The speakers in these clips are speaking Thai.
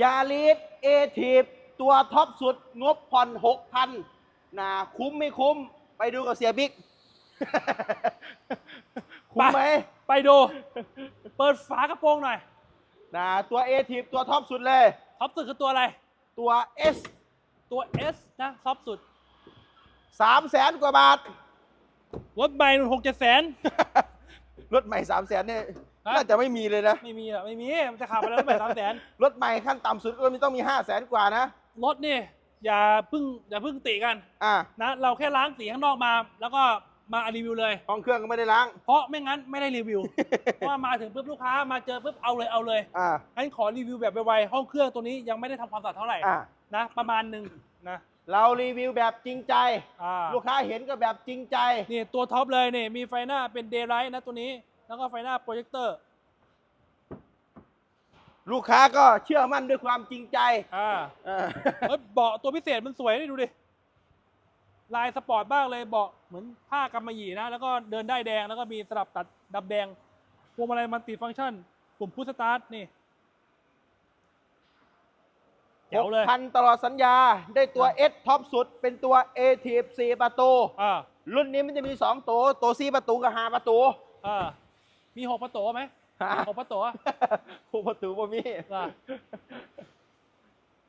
ยาริสเอทีฟตัวท็อปสุดงบผ่อนหกพันนะคุ้มไม่คุ้ม ไปดูกับเสียบิ๊ก คุ้มไหมไปดู เปิดฝากระโปรงหน่อยนะตัวเอทีฟตัวท็อปสุดเลย ท็อปสุดคือตัวอะไร ตัว S ตัว S นะท็อปสุดสามแสนกว่าบาท รถใหม่หกเจ็ดแสน รถใหม่สามแสนเนี่ยฮะ น่าจะไม่มีเลยนะ ไม่มีหรอกไม่มีมันจะขับไปแล้วรถใหม่สามแสนรถใหม่ขั้นต่ำสุดก็มีต้องมีห้าแสนกว่านะ รถนี่อย่าเพึ่งอย่าเพึ่งติกันอ่านะเราแค่ล้างสีข้างนอกมา แล้วก็มารีวิวเลย ห้องเครื่องก็ไม่ได้ล้าง เพราะไม่งั้นไม่ได้รีวิว เพราะว่ามาถึงปุ๊บลูกค้ามาเจอปุ๊บเอาเลยเอาเลยอ่า งั้นขอรีวิวแบบไวๆห้องเครื่องตัวนี้ยังไม่ได้ทำความสะอาดเท่าไหร่อ่า นะประมาณหนึ่งนะเรารีวิวแบบจริงใจ อ่าลูกค้าเห็นก็แบบจริงใจ นี่ตัวท็อปเลยนี่มีไฟหน้าเป็นเดย์ไลท์นะตัวนี้ แล้วก็ไฟหน้าโปรเจคเตอร์ลูกค้าก็เชื่อมั่นด้วยความจริงใจอ่าเออเอ้ยเบาะตัวพิเศษมันสวยนี่ดูดิ ลายสปอร์ตบ้างเลยเบาะเหมือนผ้ากำมะหยี่นะ แล้วก็เดินได้แดงแล้วก็มีสลับตัดดับแดงพวงมาลัยมันติฟังก์ชันปุ่มพุชสตาร์ทนี่ เจ๋วเลย พันตลอดสัญญาได้ตัว S ท็อปสุด เป็นตัว a t 4ประตู อ่ารุ่นนี้มันจะมี 2 ตัว ตัว 4 ประตูกับ 5 ประตู อ่า มีหกประตูไหมฮะหกประตูอะหกประตูบ่มีอะ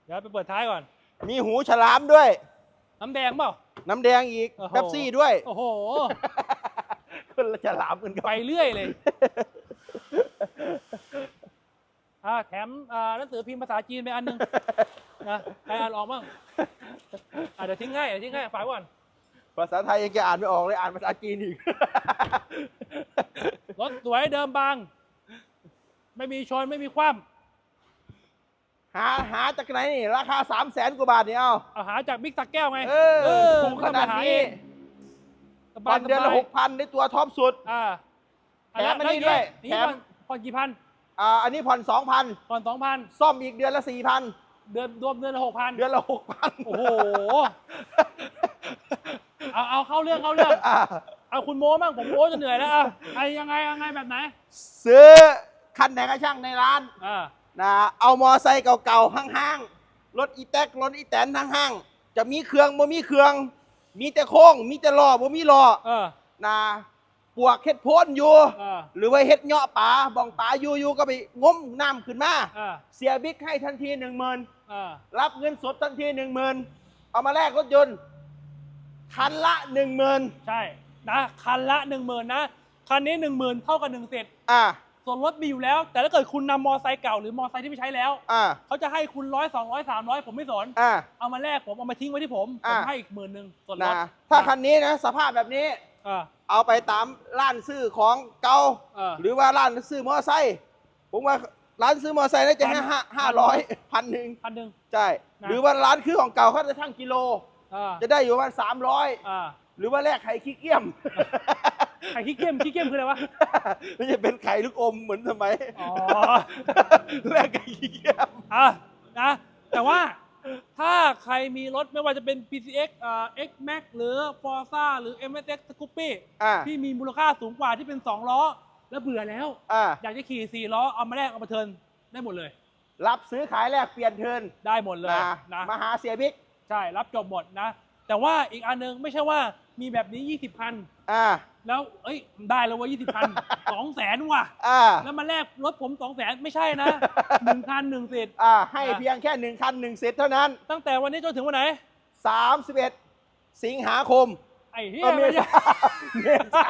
เดี๋ยวไปเปิดท้ายก่อน มีหูฉลามด้วย น้ำแดงเปล่า น้ำแดงอีกโอ้โหเป๊ปซี่ด้วย โอ้โหคนละฉลามกันกับไปเรื่อยเลยอ่าแถมอ่าหนังสือพิมพ์ภาษาจีนไปอันหนึงนะใครอ่านออกบ้างอ่าเดี๋ยวทิ้งให้เดี๋ยวทิ้งให้ฝากไว้ก่อน ภาษาไทยยังจะอ่านไม่ออกเลยอ่านภาษาจีนอีก รถสวยเดิมบาง ไม่มีชนไม่มีคว่หาหาจากไหนนี่ราคา3 0 0แสนกว่าบาทเนี่ยเอาำเอาหาจากบิ๊กสักแก้วไงเออถูกขนาดนี้สผ่บาอยนเดือนละสบายหกพันได้ตัวท็อปสุดอ่าแถมอันนี้ด้วยนี่แถมผ่อนผ่อนกี่พันอ่าอันนี้ผ่อนสองพันผ่อนสองพันซ่อมอีกเดือนละสี่พันเดือนรวมเดือนละหกพันเดือนละหกพันโอ้โห เอาเอาเข้าเรื่องเข้าเรื่อง อ่า เอาคุณโม้บ้างผมโม้จะเหนื่อยแล้วอะไอ้ยังไงยังไงแบบไหนซื้อคันไหนก็ช่างในร้านอ่านะเอามอไซค์เก่าๆห้างๆรถอีแท็กรถอีแตนห้างๆจะมีเครื่องบ่มีเครื่อง มีแต่โค้งมีแต่ล้อบ่มีล้อเออนะปวกเฮ็ดโพ้นอยู่ เออ หรือว่าเฮ็ดเหาะป่าบ้องป่าอยู่อยู่ก็ไปงมน้ำขึ้นมาเออเสียบิ๊กให้ทันทีหนึ่งหมื่นเออรับเงินสดทันทีหนึ่งหมื่นเอามาแลกรถยนต์คันละหนึ่งหมื่นใช่ นะคันละหนึ่งหมื่นนะคันนี้หนึ่งหมื่นเท่ากับหนึ่งเสร็จอ่าส่วนรถมีอยู่แล้ว แต่ถ้าเกิดคุณนำมอไซค์เก่าหรือมอไซค์ที่ไม่ใช้แล้ว อ่าเขาจะให้คุณร้อยสองร้อยสามร้อยผมไม่สน อ่า เอามาแลกผมเอามาทิ้งไว้ที่ผมผมอะให้อีกหมื่นหนึ่งส่วนรนะถถ้าคันนี้นะสภาพแบบนี้เออเอาไปตามร้านซื้อของเก่าเออหรือว่าร้านซื้อมอไซค์ผมว่าร้านซื้อมอไซค์น่าจะให้ห้าห้าร้อยพันหนึ่งพันหนึ่ง ใช่นะ หรือว่าร้านคือของเก่าเขาจะทั้งกิโลเออจะได้อยู่ประมาณสามร้อย อ่า หรือว่าแลกไข่ขี้เกียม ไข่ขี้เกียมขี้เกียมคืออะไรวะ มันจะเป็นไข่ลูกอมเหมือนสมัยอ๋อ แลกไข่ขี้เกียมอะนะ แต่ว่าถ้าใครมีรถไม่ว่าจะเป็น PCX อ่า X Max หรือ Forza หรือ MSX Scoopy อ่าที่มีมูลค่าสูงกว่าที่เป็น 2 ล้อ แล้วเบื่อแล้ว อ่าอยากจะขี่ 4 ล้อ เอามาแลกเอามาเทิร์นได้หมดเลย รับซื้อขายแลกเปลี่ยนเทิร์นได้หมดเลยนะนะมาหาเสียบิ๊ก ใช่ รับจบหมดนะ แต่ว่าอีกอันนึงไม่ใช่ว่ามีแบบนี้ 20พันอ่า แล้วเอ้ยได้แล้วว่า20พันสองแสนว่ะ อ่า แล้วมาแลกรถผม2แสนไม่ใช่นะหนึ่งคันหนึ่งสิทธิ์อ่า ให้อะเพียงแค่หนึ่งคันหนึ่งเซตเท่านั้น ตั้งแต่วันนี้จนถึงวันไหน 31 สิงหาคมไอ้เหี้เอยอเมไม่ใช่ษาเมษา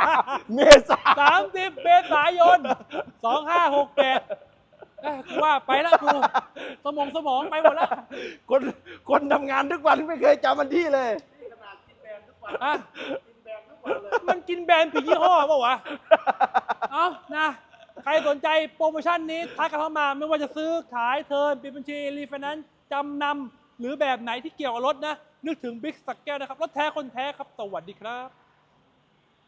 เมษา สามสิบเมษายนสองห้าหกแปด กูว่าไปแล้วกู สมองสมองไปหมดแล้วคนคนทำงานทุกวันไม่เคยจำวันที่เลยอะมันกินแบรนด์ผิดยี่ห้อเปล่าวะเอานะใครสนใจโปรโมชั่นนี้ทักกันเข้ามาไม่ว่าจะซื้อขายเทิร์นปิดบัญชีรีไฟแนนซ์จำนำหรือแบบไหนที่เกี่ยวกับรถนะ นึกถึงบิ๊กสักแก้วนะครับ รถแท้คนแท้ครับ สวัสดีครับ